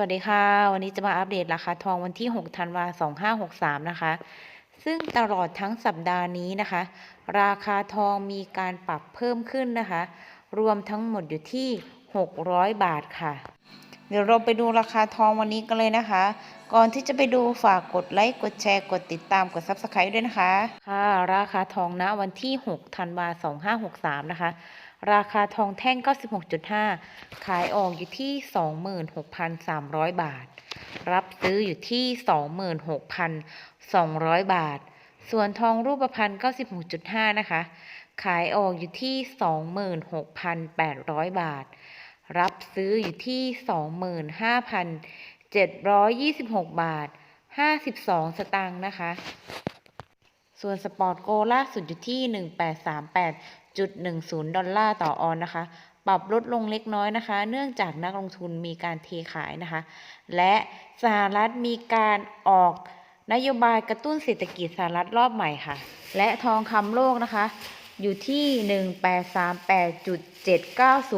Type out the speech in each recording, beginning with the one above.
วัสดีค่ะ วันนี้จะมาอัปเดตราคาทองวันที่ 6 ธันวาคม 2563 นะคะ ซึ่งตลอดทั้งสัปดาห์นี้นะคะ ราคาทองมีการปรับเพิ่มขึ้นนะคะ รวมทั้งหมดอยู่ที่ 600 บาทค่ะ เดี๋ยวเราไปดูราคาทองวันนี้กันเลยนะคะ ก่อนที่จะไปดูฝากกดไลค์ กดแชร์ กดติดตาม กด Subscribe ด้วยนะคะ ค่ะ ราคาทองณวันที่6ธันวาคม2563นะคะ ราคาทองแท่ง 96.5 ขายออกอยู่ที่ 26,300 บาท รับซื้ออยู่ที่ 26,200 บาท ส่วนทองรูปพรรณ96.5 นะคะ ขายออกอยู่ที่ 26,800 บาท รับซื้ออยู่ที่ 25,726 บาท 52 สตางค์นะคะ ส่วนสปอร์ตโกล่าสุดอยู่ที่ 1838.10 ดอลลาร์ต่อออนนะคะ ปรับลดลงเล็กน้อยนะคะ เนื่องจากนักลงทุนมีการเทขายนะคะ และสหรัฐมีการออกนโยบายกระตุ้นเศรษฐกิจสหรัฐรอบใหม่ค่ะ และทองคำโลกนะคะ อยู่ที่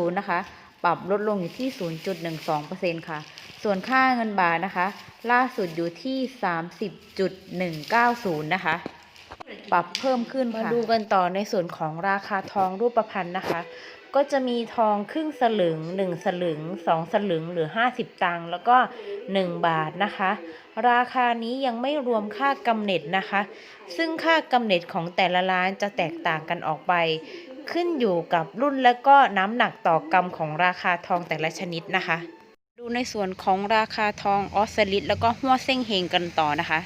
1838.790 นะคะ ปรับลดลงอยู่ที่ 0.12%ค่ะ ส่วนค่าเงินบาทนะคะ ล่าสุดอยู่ที่ 30.190 นะคะ ปรับเพิ่มขึ้นค่ะมาดูกันต่อในส่วนของราคาทองรูปพรรณนะคะ ก็จะมีทองครึ่งสลึง 1 สลึง 2 สลึงหรือ 50 ตังค์แล้วก็ 1 บาทนะคะ ราคานี้ยังไม่รวมค่ากำเนิดนะคะ ซึ่งค่ากำเนิดของแต่ละร้านจะแตกต่างกันออกไป ขึ้นอยู่กับรุ่นและก็น้ำหนักต่อกรัมของราคาทองแต่ละชนิดนะคะ ดูในส่วนของราคาทองออสซิลิตแล้วก็หัวเส้งเฮงกันต่อนะคะ